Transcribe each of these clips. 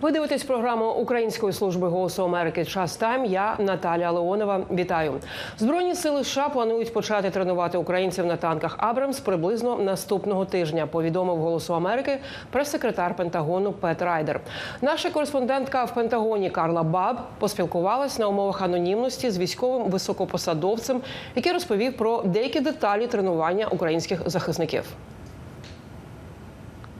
Ви дивитесь програму Української служби голосу Америки Час Тайм. Я Наталія Леонова. Вітаю. Збройні сили США планують почати тренувати українців на танках Абрамс приблизно наступного тижня. Повідомив голосу Америки прес-секретар Пентагону Пет Райдер. Наша кореспондентка в Пентагоні Карла Баб поспілкувалась на умовах анонімності з військовим високопосадовцем, який розповів про деякі деталі тренування українських захисників.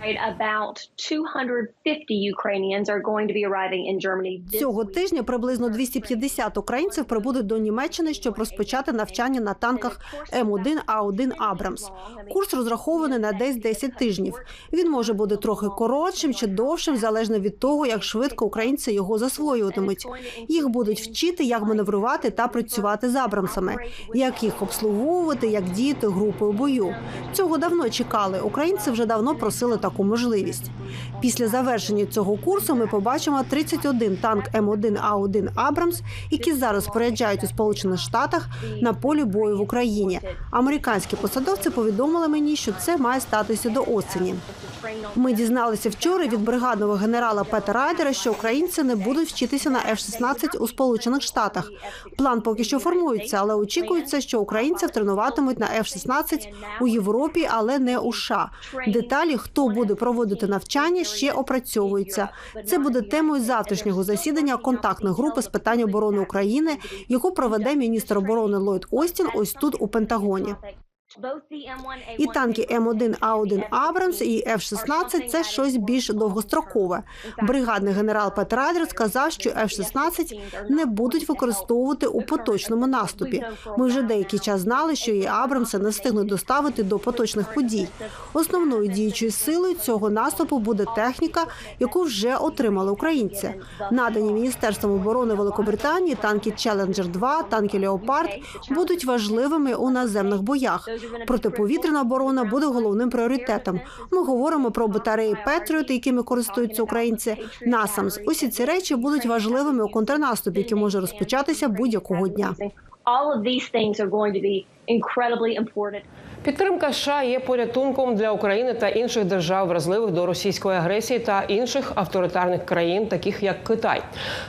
About 250 Ukrainians are going to be arriving in Germany this Цього тижня приблизно 250 українців прибудуть до Німеччини, щоб розпочати навчання на танках М1А1 Абрамс. Курс розрахований на десь 10 тижнів. Він може бути трохи коротшим чи довшим, залежно від того, як швидко українці його засвоюватимуть. Їх будуть вчити, як маневрувати та працювати з Абрамсами, як їх обслуговувати, як діяти групи у бою. Цього давно чекали. Українці вже давно просили таку можливість. Після завершення цього курсу ми побачимо 31 танк М1А1 Абрамс, які зараз споряджають у Сполучених Штатах на полі бою в Україні. Американські посадовці повідомили мені, що це має статися до осені. Ми дізналися вчора від бригадного генерала Пета Райдера, що українці не будуть вчитися на F-16 у Сполучених Штатах. План поки що формується, але очікується, що українців тренуватимуть на F-16 у Європі, але не у США. Деталі, хто буде проводити навчання, ще опрацьовуються. Це буде темою завтрашнього засідання контактної групи з питань оборони України, яку проведе міністр оборони Ллойд Остін ось тут у Пентагоні. І танки М1А1 Абрамс і F-16 – це щось більш довгострокове. Бригадний генерал Пет Райдер сказав, що F-16 не будуть використовувати у поточному наступі. Ми вже деякий час знали, що і Абрамси не встигнуть доставити до поточних подій. Основною діючою силою цього наступу буде техніка, яку вже отримали українці. Надані міністерством оборони Великобританії танки Челенджер 2 танки Леопард будуть важливими у наземних боях. Протиповітряна оборона буде головним пріоритетом. Ми говоримо про батареї Петріот, якими користуються українці. Насамс. Усі ці речі будуть важливими у контрнаступі, який може розпочатися будь-якого дня. Incredibly important. Підтримка США є порятунком для України та інших держав, вразливих до російської агресії та інших авторитарних країн, таких як Китай.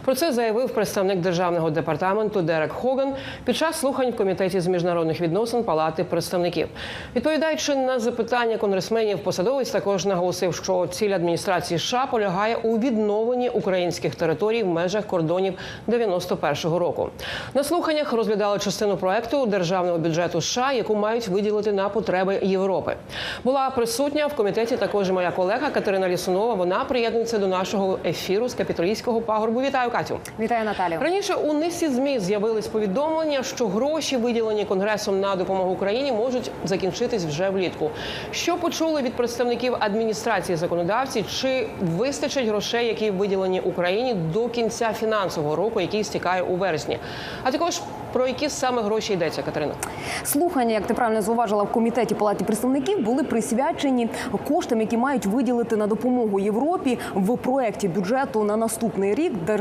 Про це заявив представник державного департаменту Дерек Хоган під час слухань в комітеті з міжнародних відносин Палати представників. Відповідаючи на запитання конгресменів, посадовець також наголосив, що ціль адміністрації США полягає у відновленні українських територій в межах кордонів 91-го року. На слуханнях розглядали частину проекту державного бюджету США, яку мають виділити на потреби Європи. Була присутня в комітеті також моя колега Катерина Лісунова. Вона приєднується до нашого ефіру з капітолійського пагорбу. Вітаю Катю. Вітаю Наталію. Раніше у низці змі з'явились повідомлення, що гроші, виділені конгресом на допомогу Україні, можуть закінчитись вже влітку. Що почули від представників адміністрації законодавці? Чи вистачить грошей, які виділені Україні до кінця фінансового року, який стікає у вересні? А також про які саме гроші йдеться, Катерина? Слухання, як ти правильно зауважила, в комітеті палаті представників були присвячені коштам, які мають виділити на допомогу Європі в проєкті бюджету на наступний рік е,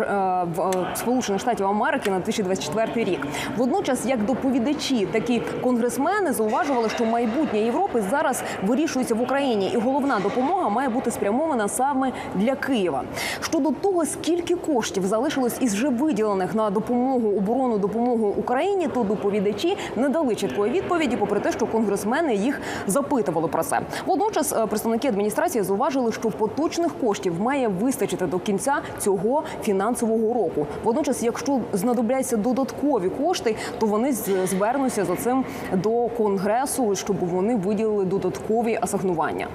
в е, Сполучених Штатів Америки на 2024 рік. Водночас, як доповідачі, такі конгресмени зауважували, що майбутнє Європи зараз вирішується в Україні, і головна допомога має бути спрямована саме для Києва. Щодо того, скільки коштів залишилось із вже виділених на допомогу оборону допомогу Україні, то доповідачі не дали чіткої відповіді, попри те, що конгресмени їх запитували про це. Водночас е, представники адміністрації зауважили, що поточних коштів має вистачити до кінця цього фінансового року. Водночас, якщо знадобляться додаткові кошти, то вони звернуться за цим до конгресу, щоб вони виділили додаткові асигнування.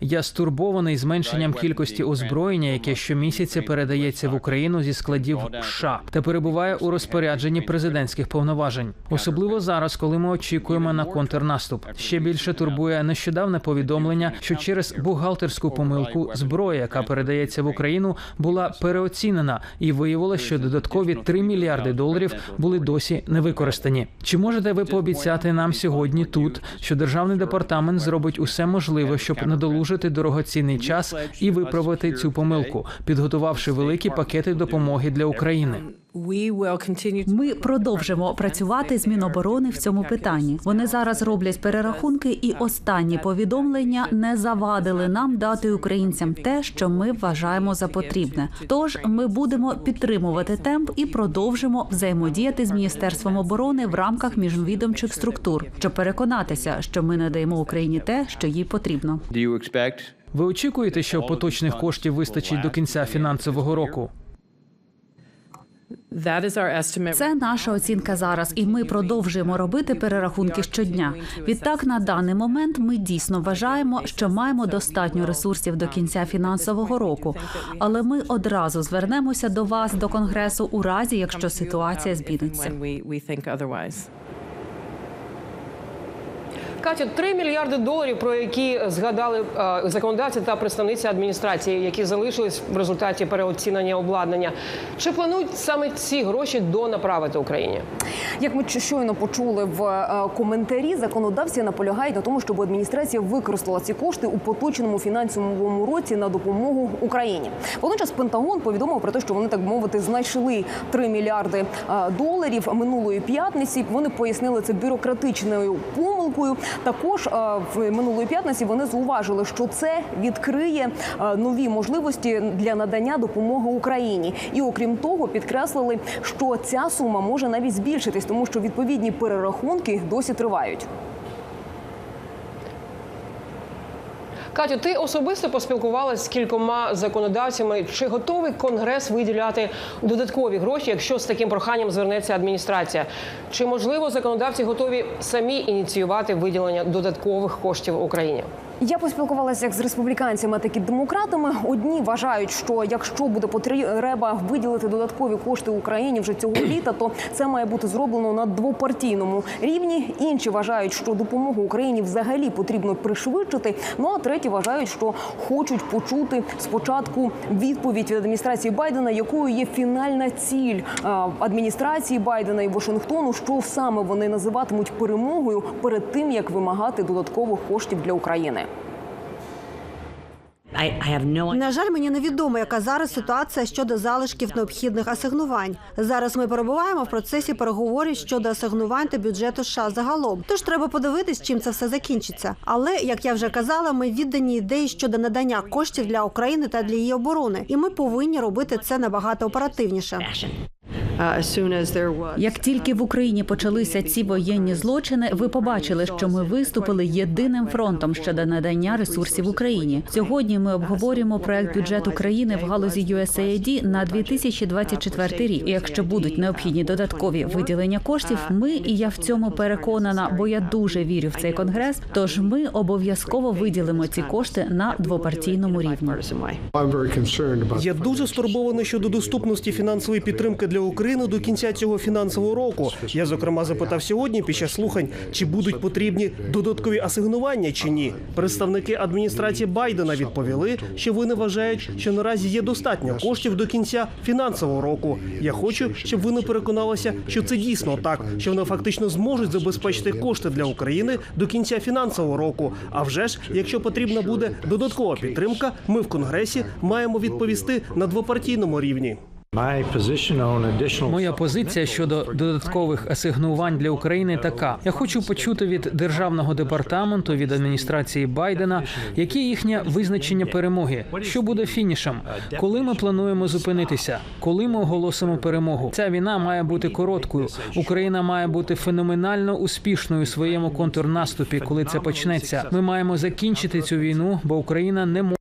Я стурбований зменшенням кількості озброєння, яке щомісяця передається в Україну зі складів США та перебуває у розпорядженні президентських повноважень, особливо зараз, коли ми очікуємо на контрнаступ. Ще більше турбує нещодавне повідомлення, що через бухгалтерську помилку зброя, яка передається в Україну, була переоцінена і виявилося, що додаткові 3 мільярди доларів були досі не використані. Чи можете ви пообіцяти нам сьогодні тут, що державний департамент зробить усе можливе, щоб надолужити дорогоцінний час і виправити цю помилку, підготувавши великі пакети допомоги для України? Ми продовжимо працювати з Міноборони в цьому питанні. Вони зараз роблять перерахунки, і останні повідомлення не завадили нам дати українцям те, що ми вважаємо за потрібне. Тож ми будемо підтримувати темп і продовжимо взаємодіяти з міністерством оборони в рамках міжвідомчих структур, щоб переконатися, що ми надаємо Україні те, що їй потрібно. Do Ви очікуєте, що поточних коштів вистачить до кінця фінансового року? Це наша оцінка зараз, і ми продовжуємо робити перерахунки щодня. Відтак, на даний момент ми дійсно вважаємо, що маємо достатньо ресурсів до кінця фінансового року. Але ми одразу звернемося до вас до конгресу у разі, якщо ситуація зміниться. Катю, 3 мільярди доларів, про які згадали е, законодавці та представниці адміністрації, які залишились в результаті переоцінення обладнання. Чи планують саме ці гроші донаправити Україні? Як ми щойно почули в е, коментарі, законодавці наполягають на тому, щоб адміністрація використала ці кошти у поточному фінансовому році на допомогу Україні. Водночас Пентагон повідомив про те, що вони так мовити знайшли 3 мільярди е, доларів минулої п'ятниці. Вони пояснили це бюрократичною помилкою. Також е, в минулої п'ятниці вони зауважили, що це відкриє е, нові можливості для надання допомоги Україні. І окрім того, підкреслили, що ця сума може навіть збільшитись, тому що відповідні перерахунки досі тривають. Катю, ти особисто поспілкувалася з кількома законодавцями. Чи готовий конгрес виділяти додаткові гроші, якщо з таким проханням звернеться адміністрація? Чи можливо законодавці готові самі ініціювати виділення додаткових коштів Україні? Я поспілкувалася як з республіканцями, так і демократами. Одні вважають, що якщо буде потреба виділити додаткові кошти Україні вже цього літа, то це має бути зроблено на двопартійному рівні. Інші вважають, що допомогу Україні взагалі потрібно пришвидшити. Ну а треті вважають, що хочуть почути спочатку відповідь від адміністрації Байдена, якою є фінальна ціль адміністрації Байдена і Вашингтону, що саме вони називатимуть перемогою перед тим, як вимагати додаткових коштів для України. На жаль, мені невідомо, яка зараз ситуація щодо залишків необхідних асигнувань. Зараз ми перебуваємо в процесі переговорів щодо асигнувань та бюджету США загалом. Тож треба подивитись, чим це все закінчиться. Але як я вже казала, ми віддані ідеї щодо надання коштів для України та для її оборони, і ми повинні робити це набагато оперативніше. Як тільки в Україні почалися ці воєнні злочини, ви побачили, що ми виступили єдиним фронтом щодо надання ресурсів Україні. Сьогодні ми обговорюємо проект бюджету країни в галузі USAID на 2024 рік. І якщо будуть необхідні додаткові виділення коштів, ми і я в цьому переконана, бо я дуже вірю в цей конгрес. Тож ми обов'язково виділимо ці кошти на двопартійному рівні. Я дуже стурбований щодо доступності фінансової підтримки для України до кінця цього фінансового року. Я зокрема запитав сьогодні під час слухань, чи будуть потрібні додаткові асигнування чи ні. Представники адміністрації Байдена відповіли, що вони вважають, що наразі є достатньо коштів до кінця фінансового року. Я хочу, щоб вони переконалися, що це дійсно так, що вони фактично зможуть забезпечити кошти для України до кінця фінансового року. А вже ж, якщо потрібна буде додаткова підтримка, ми в конгресі маємо відповісти на двопартійному рівні. Моя позиція щодо додаткових асигнувань для України така: я хочу почути від державного департаменту від адміністрації Байдена, яке їхнє визначення перемоги, що буде фінішем, коли ми плануємо зупинитися, коли ми оголосимо перемогу. Ця війна має бути короткою. Україна має бути феноменально успішною у своєму контрнаступі, коли це почнеться. Ми маємо закінчити цю війну, бо Україна не може.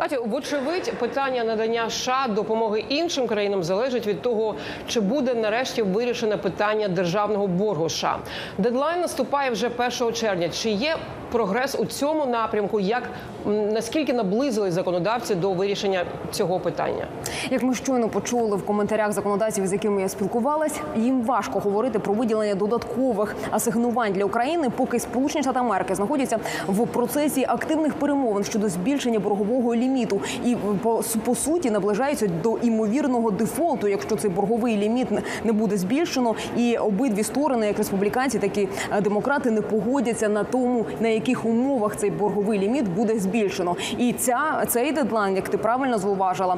Катю, вочевидь, питання надання США допомоги іншим країнам залежить від того, чи буде нарешті вирішене питання державного боргу США. Дедлайн наступає вже 1 червня. Чи є прогрес у цьому напрямку? Як наскільки наблизили законодавці до вирішення цього питання? Як ми щойно почули в коментарях законодавців, з якими я спілкувалась, їм важко говорити про виділення додаткових асигнувань для України, поки Сполучені Штати Америки знаходяться в процесі активних перемовин щодо збільшення боргового ліміту ліміту, і по, по суті наближаються до імовірного дефолту, якщо цей борговий ліміт не- не буде збільшено, і обидві сторони, як республіканці, так і е, демократи, не погодяться на тому, на яких умовах цей борговий ліміт буде збільшено. І ця цей дедлайн, як ти правильно зауважила,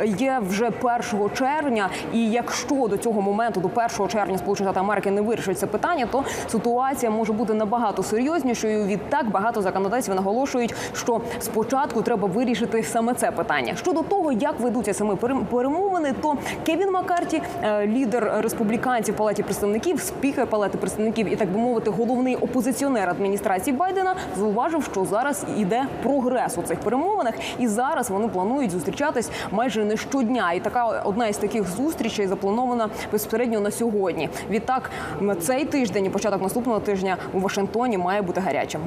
е, є вже 1 червня. І якщо до цього моменту, до 1 червня, Сполучені Штати Америки не вирішить це питання, то ситуація може бути набагато серйознішою. Відтак багато законодавців наголошують, що спочатку треба вирішити саме це питання. Щодо того, як ведуться саме перем- перемовини, то Кевін Маккарті, е, лідер республіканців палаті представників, спікер палати представників і так би мовити, головний опозиціонер адміністрації Байдена, зауважив, що зараз іде прогрес у цих перемовинах, і зараз вони планують зустрічатись майже не щодня. І така одна із таких зустрічей запланована безпосередньо на сьогодні. Відтак цей тиждень і початок наступного тижня у Вашингтоні має бути гарячим.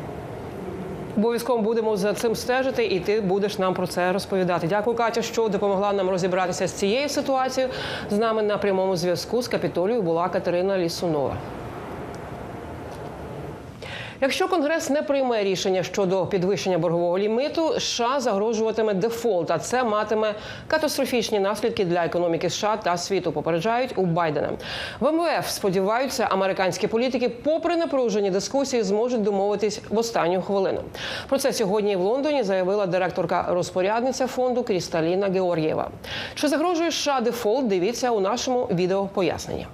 Обов'язково будемо за цим стежити, і ти будеш нам про це розповідати. Дякую, Катя, що допомогла нам розібратися з цією ситуацією. З нами на прямому зв'язку з капітолією була Катерина Лісунова. Якщо Конгрес не прийме рішення щодо підвищення боргового ліміту, США загрожуватиме дефолт, а це матиме катастрофічні наслідки для економіки США та світу. Попереджають у Байдена. В МВФ сподіваються, американські політики, попри напружені дискусії, зможуть домовитись в останню хвилину. Про це сьогодні в Лондоні заявила директорка розпорядниця фонду Крісталіна Георгієва. Чи загрожує США дефолт? Дивіться у нашому відео пояснення.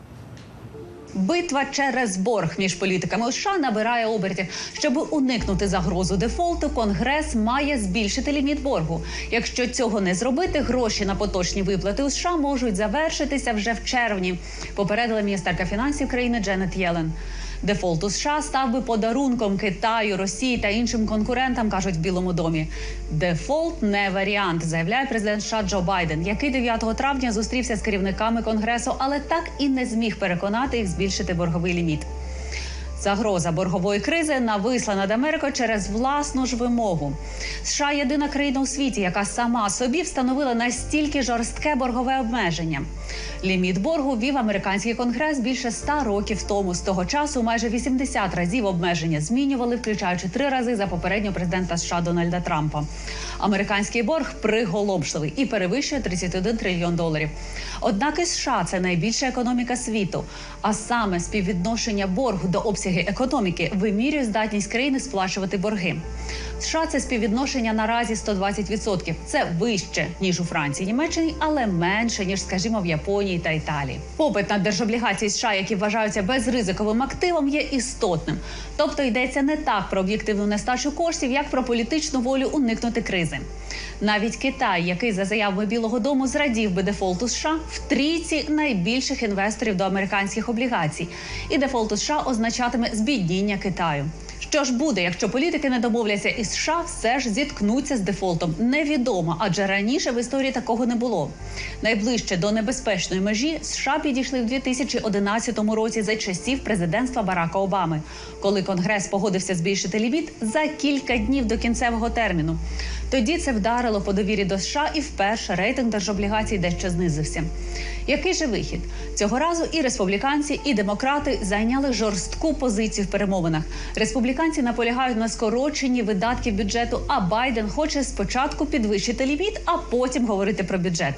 Битва через борг між політиками США набирає обертів. Щоб уникнути загрозу дефолту, Конгрес має збільшити ліміт боргу. Якщо цього не зробити, гроші на поточні виплати у США можуть завершитися вже в червні. Попередила міністерка фінансів країни Дженет Єлен. Дефолт у США став би подарунком Китаю, Росії та іншим конкурентам, кажуть в Білому домі. Дефолт не варіант, заявляє президент США Джо Байден, який 9 травня зустрівся з керівниками конгресу, але так і не зміг переконати їх збільшити борговий ліміт. Загроза боргової кризи нависла над Америкою через власну ж вимогу. США єдина країна у світі, яка сама собі встановила настільки жорстке боргове обмеження. Ліміт боргу ввів американський конгрес більше ста років тому. З того часу майже 80 разів обмеження змінювали, включаючи три рази за попереднього президента США Дональда Трампа. Американський борг приголомшливий і перевищує 31 трильйон доларів. Однак і США це найбільша економіка світу, а саме співвідношення боргу до обсягів економіки вимірює здатність країни сплачувати борги. США це співвідношення наразі 120%. Це вище ніж у Франції, Німеччині, але менше ніж, скажімо, в Японії та Італії. Попит на держоблігації США, які вважаються безризиковим активом, є істотним. Тобто йдеться не так про об'єктивну нестачу коштів, як про політичну волю уникнути кризи. Навіть Китай, який за заявами Білого Дому зрадів би дефолту США, в трійці найбільших інвесторів до американських облігацій, і дефолт у США означатиме збідніння Китаю. Що ж буде, якщо політики не домовляться із США, все ж зіткнуться з дефолтом? Невідомо, адже раніше в історії такого не було. Найближче до небезпечної межі США підійшли в 2011 році за часів президентства Барака Обами, коли Конгрес погодився збільшити ліміт за кілька днів до кінцевого терміну. Тоді це вдарило по довірі до США, і вперше рейтинг держоблігацій дещо знизився. Який же вихід цього разу? І республіканці, і демократи зайняли жорстку позицію в перемовинах. Республіканці наполягають на скороченні видатків бюджету. А Байден хоче спочатку підвищити ліміт, а потім говорити про бюджет.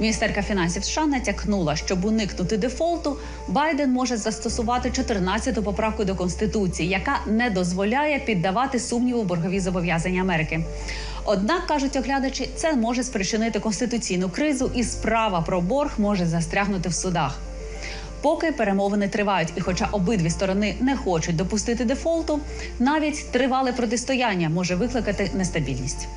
Міністерка фінансів США натякнула, щоб уникнути дефолту, Байден може застосувати 14-ту поправку до конституції, яка не дозволяє піддавати сумніву боргові зобов'язання Америки. Однак кажуть оглядачі, це може спричинити конституційну кризу, і справа про борг може застрягнути в судах. Поки перемовини тривають, і хоча обидві сторони не хочуть допустити дефолту, навіть тривале протистояння може викликати нестабільність.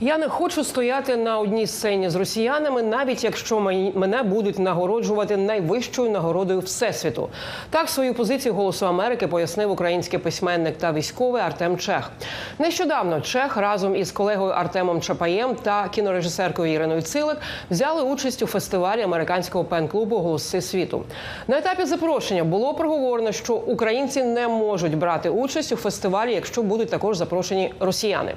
Я не хочу стояти на одній сцені з росіянами, навіть якщо мене будуть нагороджувати найвищою нагородою всесвіту. Так свою позицію голосу Америки пояснив український письменник та військовий Артем Чех. Нещодавно Чех разом із колегою Артемом Чапаєм та кінорежисеркою Іриною Цилик взяли участь у фестивалі американського пен-клубу Голоси світу. На етапі запрошення було проговорено, що українці не можуть брати участь у фестивалі, якщо будуть також запрошені росіяни.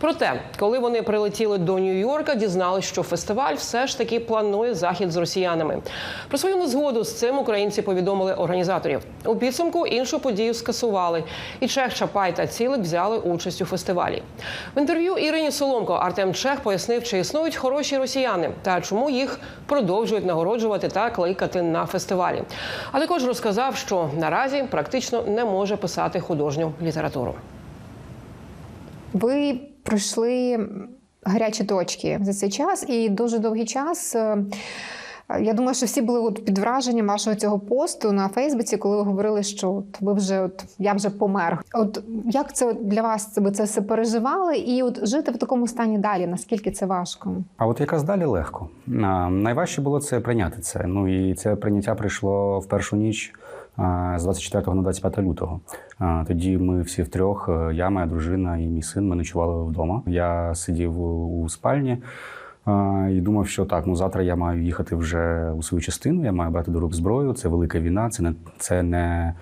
Проте, коли вони прилетіли до Нью-Йорка, дізналися, що фестиваль все ж таки планує захід з росіянами. Про свою незгоду з цим українці повідомили організаторів. У підсумку іншу подію скасували, і Чех Чапай та Цілик взяли участь у фестивалі. В інтерв'ю Ірині Соломко Артем Чех пояснив, чи існують хороші росіяни та чому їх продовжують нагороджувати та кликати на фестивалі. А також розказав, що наразі практично не може писати художню літературу. Ви пройшли гарячі точки за цей час, і дуже довгий час. е, Я думаю, що всі були от під враженням вашого цього посту на Фейсбуці, коли ви говорили, що от ви вже от я вже помер. От як це для вас ви це все переживали? І от жити в такому стані далі? Наскільки це важко? А от якраз далі легко. Найважче було це прийняти це. Ну і це прийняття прийшло в першу ніч з 24 на 25 лютого. Тоді ми всі втрьох, е, я, моя дружина і мій син, ми ночували вдома. Я сидів у, спальні. І думав, що так, ну завтра я маю їхати вже у свою частину. Я маю брати до рук зброю. Це велика війна, це не це не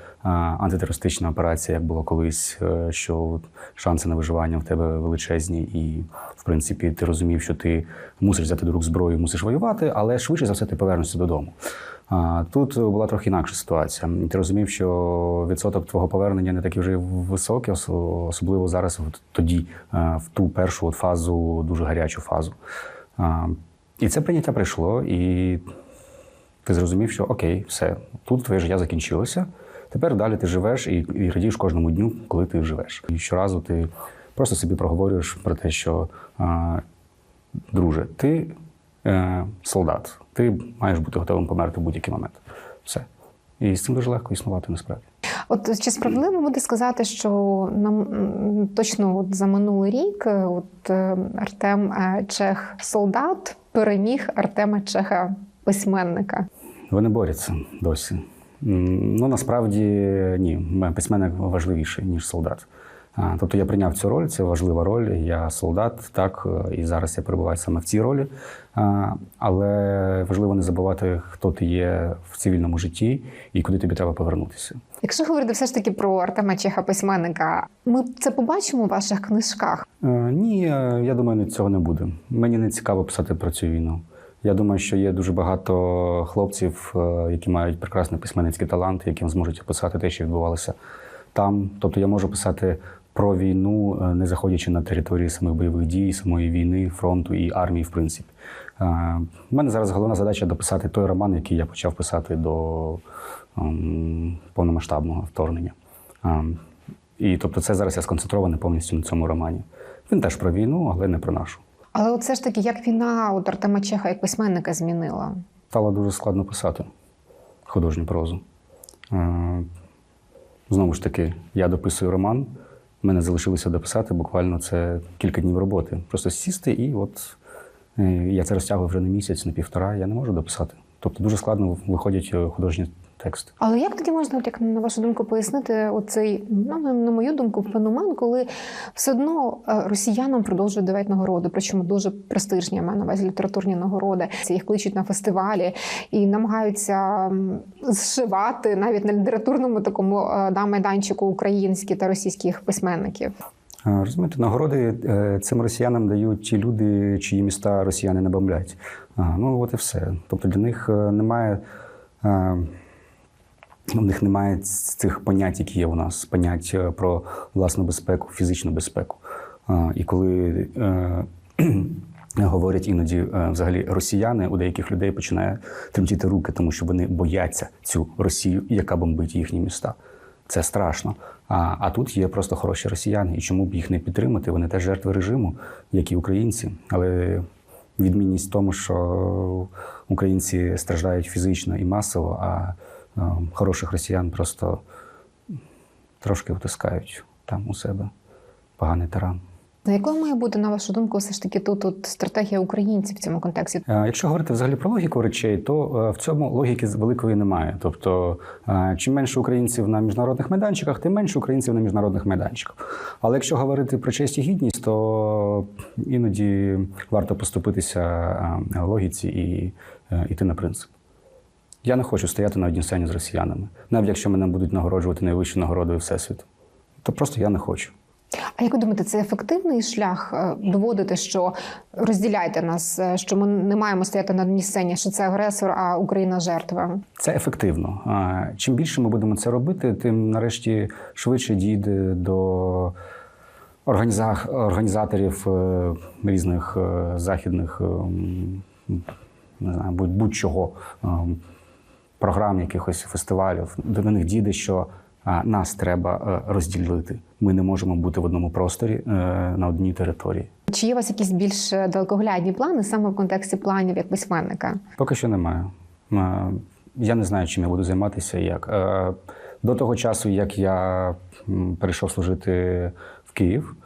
антитерористична операція, як було колись. е, Що шанси на виживання в тебе величезні, і в принципі ти розумів, що ти мусиш взяти до рук зброю, мусиш воювати, але швидше за все ти повернешся додому. Тут була трохи інакша ситуація. Ти розумів, що відсоток твого повернення не такий вже високий, особливо зараз, от тоді, е, в ту першу от фазу, дуже гарячу фазу. І це прийняття прийшло, і ти зрозумів, що окей, все, тут твоє життя закінчилося. Тепер далі ти живеш і, і радієш кожному дню, коли ти живеш. І щоразу ти просто собі проговорюєш про те, що друже, ти солдат, ти маєш бути готовим померти в будь-який момент. Все. І з цим дуже легко існувати насправді. От чи справедливо буде сказати, що нам точно от за минулий рік е, от е, Артем е, Чех солдат переміг Артема Чеха письменника? Вони борються досі. Ну насправді ні, письменник важливіший, ніж солдат. Тобто я прийняв цю роль, це важлива роль. Я солдат, так, е, і зараз я перебуваю саме в цій ролі. Але важливо не забувати, хто ти є в цивільному житті і куди тобі треба повернутися. Якщо говорити все ж таки про Артема Чеха письменника, ми це побачимо у ваших книжках. Е, Ні, я думаю, цього не буде. Мені не цікаво писати про цю війну. Я думаю, що є дуже багато хлопців, е, які мають прекрасний письменницький талант, яким зможуть описати те, що відбувалося там. Тобто я можу писати про війну, е, не заходячи на території самих бойових дій, самої війни, фронту і армії, в принципі. Е, У мене зараз головна задача дописати той роман, який я почав писати до ем, повномасштабного вторгнення. Ем, І тобто, це зараз я сконцентрований повністю на цьому романі. Він теж про війну, але не про нашу. Але от все ж таки, як війна от Артема Чеха як письменника змінила? Стало дуже складно писати художню прозу. Е, Знову ж таки, я дописую роман. В Мене залишилося дописати буквально це кілька днів роботи. Просто сісти, і от е, я це розтягую вже на місяць, на півтора. Я не можу дописати. Тобто дуже складно виходять е, художні тексти. Але як тоді можна, от як на вашу думку, пояснити оцей, ну, на мою думку, феномен, коли все одно е, росіянам продовжують давати нагороди, причому дуже престижні, я маю на увазі літературні нагороди. Це їх кличуть на фестивалі і намагаються зшивати навіть на літературному такому е, да, майданчику українські та російських письменників. Е, Розумієте, нагороди цим росіянам дають ті люди, чиї міста росіяни не бомблять. Ну от і все. Тобто для них немає. У них немає цих понять, які є у нас, понять е, про власну безпеку, фізичну безпеку. І коли е, говорять іноді е, взагалі росіяни, у деяких людей починає тремтіти руки, тому що вони бояться цю Росію, яка бомбить їхні міста. Це страшно. А, а тут є просто хороші росіяни. І чому б їх не підтримати? Вони теж жертви режиму, як і українці. Але відмінність в тому, що українці страждають фізично і масово, а хороших росіян просто трошки втискають там у себе поганий тиран. На якою має бути, на вашу думку, все ж таки тут, тут стратегія українців в цьому контексті? Е, Якщо говорити взагалі про логіку речей, то е, в цьому логіки з- великої немає. Тобто, е, чим менше українців на міжнародних майданчиках, тим менше українців на міжнародних майданчиках. Але якщо говорити про честь і гідність, то іноді варто поступитися логіці і йти на принцип. Я не хочу стояти на одній сцені з росіянами, навіть якщо мене будуть нагороджувати найвищою нагородою Всесвіту. То просто я не хочу. А як ви думаєте, це ефективний шлях е, доводити, що розділяйте нас, е, що ми не маємо стояти на одній сцені, що це агресор, а Україна жертва? Це ефективно. Чим більше ми будемо це робити, тим нарешті швидше дійде до організаторів е, різних західних е, не знаю, будь- будь-чого е, програм, якихось фестивалів. До них дійде, що нас треба е, розділити. Ми не можемо бути в одному просторі е, на одній території. Чи є у вас якісь більш е, далекоглядні плани саме в контексті планів як письменника? Поки що немає. Я не знаю, чим я буду займатися як. До того часу, як я перейшов служити в Київ,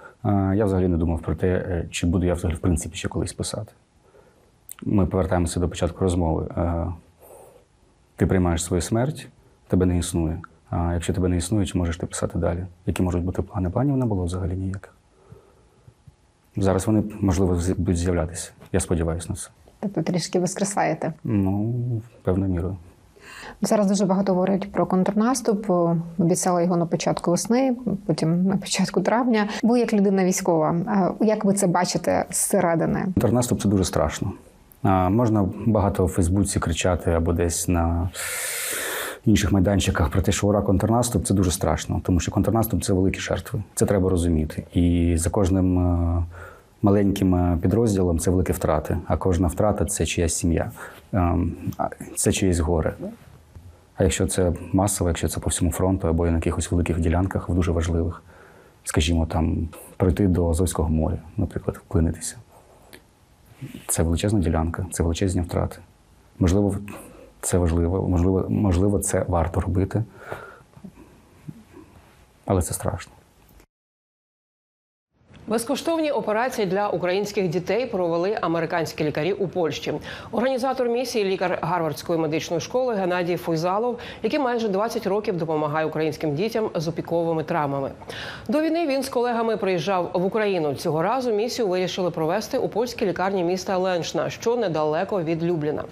я взагалі не думав про те, чи буду я взагалі в принципі ще колись писати. Ми повертаємося до початку розмови. Ти приймаєш свою смерть, тебе не існує. А якщо тебе не існує, чи можеш ти писати далі? Які можуть бути плани? Планів не було взагалі ніяких. Зараз вони, можливо, будуть з'являтися. Я сподіваюся на це. Тобто трішки воскресаєте. Ну, певною мірою. Зараз дуже багато говорять про контрнаступ. О, Обіцяли його на початку весни, потім на початку травня. Ви як людина військова, е, як ви це бачите зсередини? Контрнаступ це дуже страшно. Можна багато в Фейсбуці кричати або десь на інших майданчиках про те, що ура, контрнаступ це дуже страшно, тому що контрнаступ це великі жертви. Це треба розуміти. І за кожним е, маленьким е, підрозділом це великі втрати. А кожна втрата це чиясь сім'я, Ем, це чиєсь горе. А якщо це масово, якщо це по всьому фронту або на якихось великих ділянках, в дуже важливих, скажімо, там пройти до Азовського моря, наприклад, вклинитися. Це величезна ділянка, це величезні втрати. Можливо, це важливо, можливо, можливо, це варто робити, але це страшно. Безкоштовні операції для українських дітей провели американські лікарі у Польщі. Організатор місії, лікар Гарвардської медичної школи Геннадій Фуйзалов, який майже 20 років допомагає українським дітям з опіковими травмами. До війни він з колегами приїжджав в Україну. Цього разу місію вирішили провести у польській лікарні міста Леншна, що недалеко від Любліна.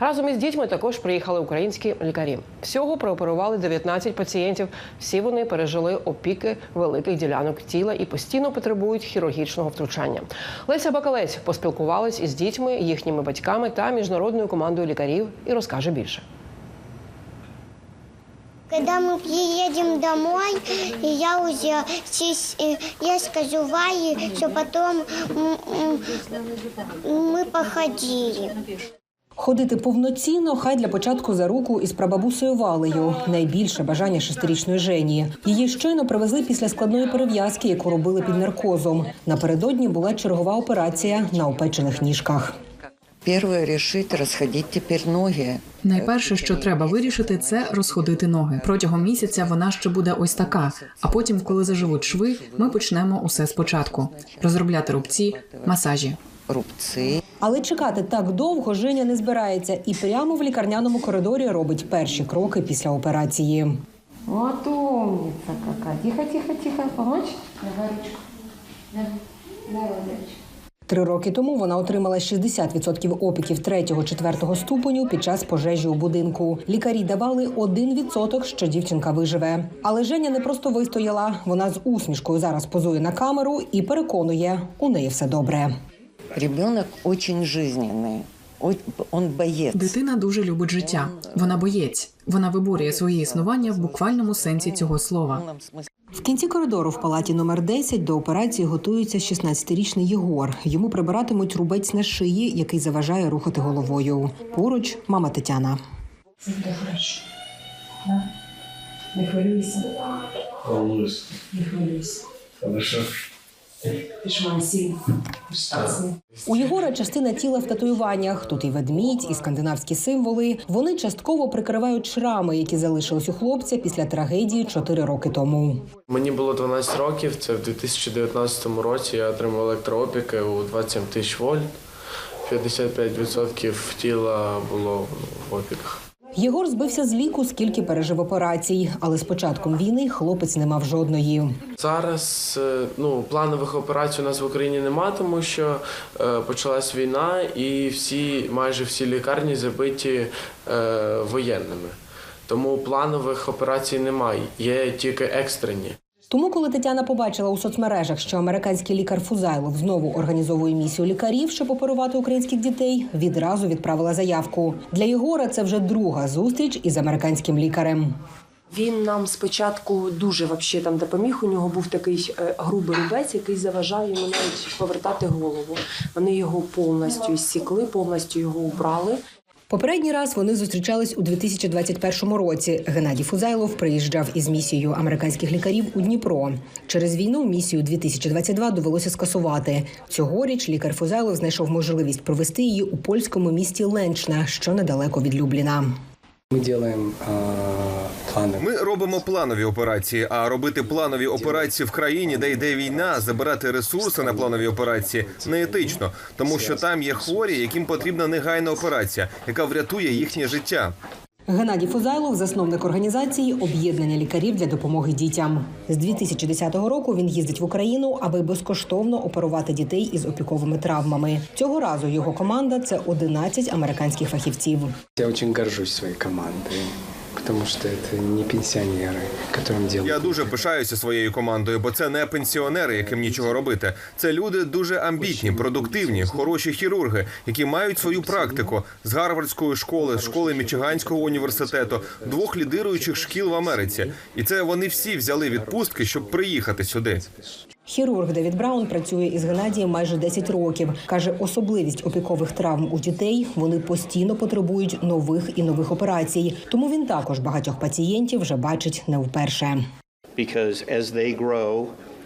Разом із дітьми також приїхали українські лікарі. Всього прооперували 19 пацієнтів. Всі вони пережили опіки великих ділянок тіла і постійно потребують хірургічного втручання. Леся Бакалець поспілкувалась із дітьми, їхніми батьками та міжнародною командою лікарів і розкаже більше. Когда мы приедем домой, и я уже здесь, э, я скажу Вае, что потом м, м, мы походили. Ходити повноцінно, хай для початку за руку із прабабусею Валею. Найбільше бажання шестирічної Жені. Її щойно привезли після складної перев'язки, яку робили під наркозом. Напередодні була чергова операція на опечених ніжках. Перше рішити розходити тепер ноги. Найперше, що треба вирішити, це розходити ноги. Протягом місяця вона ще буде ось така. А потім, коли заживуть шви, ми почнемо усе спочатку: розробляти рубці, масажі. Рубці. Але чекати так довго Женя не збирається і прямо в лікарняному коридорі робить перші кроки після операції. Вот умница какая. Тихо, тихо, тихо. Помочь? Давай ручку. Да. Давай, девочка. Три роки тому вона отримала 60% опіків третього-четвертого ступеню під час пожежі у будинку. Лікарі давали 1%, що дівчинка виживе. Але Женя не просто вистояла. Вона з усмішкою зараз позує на камеру і переконує, у неї все добре. Ребенок дуже жизненний. Он боєць. Дитина дуже любить життя. Вона боєць. Вона виборює своє існування в буквальному сенсі цього слова. В кінці коридору в палаті номер 10 до операції готується 16-річний Єгор. Йому прибиратимуть рубець на шиї, який заважає рухати головою. Поруч мама Тетяна. Не хвилюйся. Не хвилюйся. У Єгора частина тіла в татуюваннях. Тут і ведмідь, і скандинавські символи. Вони частково прикривають шрами, які залишились у хлопця після трагедії 4 роки тому. Мені було 12 років. Це в 2019 році. Я отримав електроопіки у 27 тисяч вольт. 55% тіла було в опіках. Єгор збився з ліку, скільки пережив операцій, але з початком війни хлопець не мав жодної. Зараз е, ну планових операцій у нас в Україні нема, тому що е, почалась війна, і всі, майже всі лікарні забиті е, воєнними. Тому планових операцій немає, є тільки екстрені. Тому, коли Тетяна побачила у соцмережах, що американський лікар Фузайлов знову організовує місію лікарів, щоб оперувати українських дітей, відразу відправила заявку. Для Єгора це вже друга зустріч із американським лікарем. Він нам спочатку дуже вообще там допоміг. У нього був такий е, грубий рубець, який заважає йому навіть повертати голову. Вони його повністю зсікли, повністю його убрали. Попередній раз вони зустрічались у 2021 році. Геннадій Фузайлов приїжджав із місією американських лікарів у Дніпро. Через війну місію 2022 довелося скасувати. Цьогоріч лікар Фузайлов знайшов можливість провести її у польському місті Ленчна, що недалеко від Любліна. Ми робимо плани. Ми робимо планові операції. А робити планові операції в країні, де йде війна, забирати ресурси на планові операції неетично, тому що там є хворі, яким потрібна негайна операція, яка врятує їхнє життя. Геннадій Фузайлов, засновник організації Об'єднання лікарів для допомоги дітям. З 2010 року він їздить в Україну, аби безкоштовно оперувати дітей із опіковими травмами. Цього разу його команда це 11 американських фахівців. Я дуже горжусь своєю командою, тому що це не пенсіонери, яким делают. Я дуже пишаюся своєю командою, бо це не пенсіонери, яким нічого робити. Це люди дуже амбітні, продуктивні, хороші хірурги, які мають свою практику з Гарвардської школи, школи Мічиганського університету, двох лідируючих шкіл в Америці. І це вони всі взяли відпустки, щоб приїхати сюди. Хірург Девід Браун працює із Геннадієм майже 10 років. каже, особливість опікових травм у дітей вони постійно потребують нових і нових операцій. Тому він також багатьох пацієнтів вже бачить не вперше.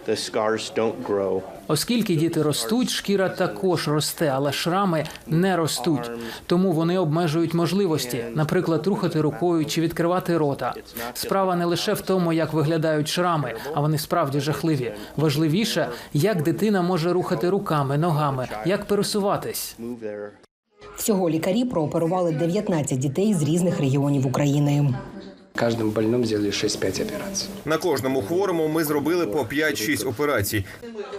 The scars don't grow. Оскільки діти ростуть, шкіра також росте, але шрами не ростуть. Тому вони обмежують можливості, наприклад, рухати рукою чи відкривати рота. Справа не лише в тому, як виглядають шрами, а вони справді жахливі. Важливіше, як дитина може рухати руками, ногами, як пересуватись. Всього лікарі прооперували 19 дітей з різних регіонів України. Кожному больному зробили 6-5 операцій. На кожному хворому ми зробили по 5-6 операцій.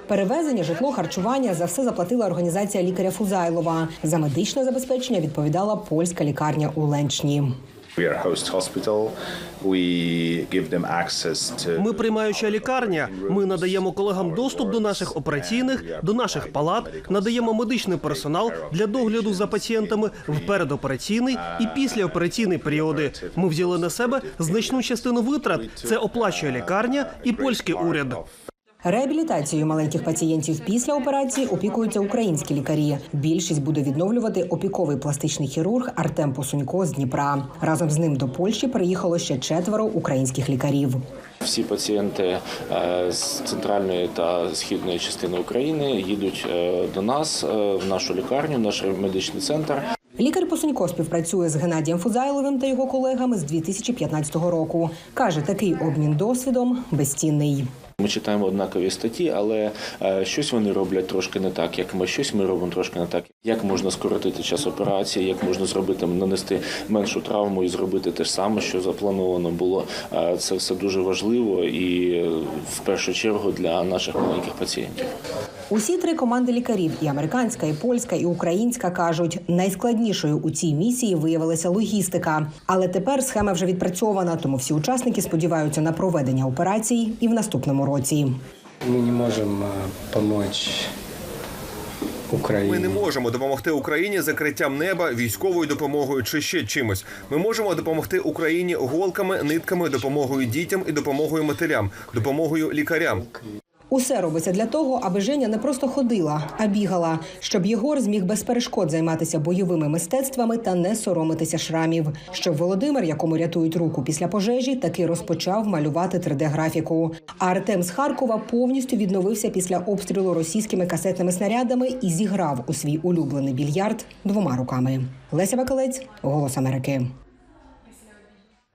Перевезення, житло, харчування за все заплатила організація лікаря Фузайлова. За медичне забезпечення відповідала польська лікарня у Ленчні. Ми приймаюча лікарня. Ми надаємо колегам доступ до наших операційних, до наших палат, надаємо медичний персонал для догляду за пацієнтами в передопераційний і післяопераційний періоди. Ми взяли на себе значну частину витрат. Це оплачує лікарня і польський уряд. Реабілітацією маленьких пацієнтів після операції опікуються українські лікарі. Більшість буде відновлювати опіковий пластичний хірург Артем Посунько з Дніпра. Разом з ним до Польщі приїхало ще четверо українських лікарів. Всі пацієнти е, з центральної та східної частини України їдуть е, до нас е, в нашу лікарню, в наш медичний центр. Лікар Посунько співпрацює з Геннадієм Фузайловим та його колегами з 2015 року. каже, такий обмін досвідом безцінний. Ми читаємо однакові статті, але е, щось вони роблять трошки не так, як ми щось ми робимо трошки не так. Як можна скоротити час операції, як можна зробити нанести меншу травму і зробити те ж саме, що заплановано було. Е, Це все дуже важливо і е, в першу чергу для наших маленьких пацієнтів. Усі три команди лікарів і американська, і польська, і українська кажуть, найскладнішою у цій місії виявилася логістика. Але тепер схема вже відпрацьована, тому всі учасники сподіваються на проведення операцій і в наступному році. Ми не можемо допомогти Україні. Ми не можемо допомогти Україні закриттям неба, військовою допомогою чи ще чимось. Ми можемо допомогти Україні голками, нитками, допомогою дітям і допомогою матерям, допомогою лікарям. Усе робиться для того, аби Женя не просто ходила, а бігала, щоб Єгор зміг без перешкод займатися бойовими мистецтвами та не соромитися шрамів. Щоб Володимир, якому рятують руку після пожежі, таки розпочав малювати 3D-графіку. А Артем з Харкова повністю відновився після обстрілу російськими касетними снарядами і зіграв у свій улюблений більярд двома руками. Леся Бакалець, Голос Америки.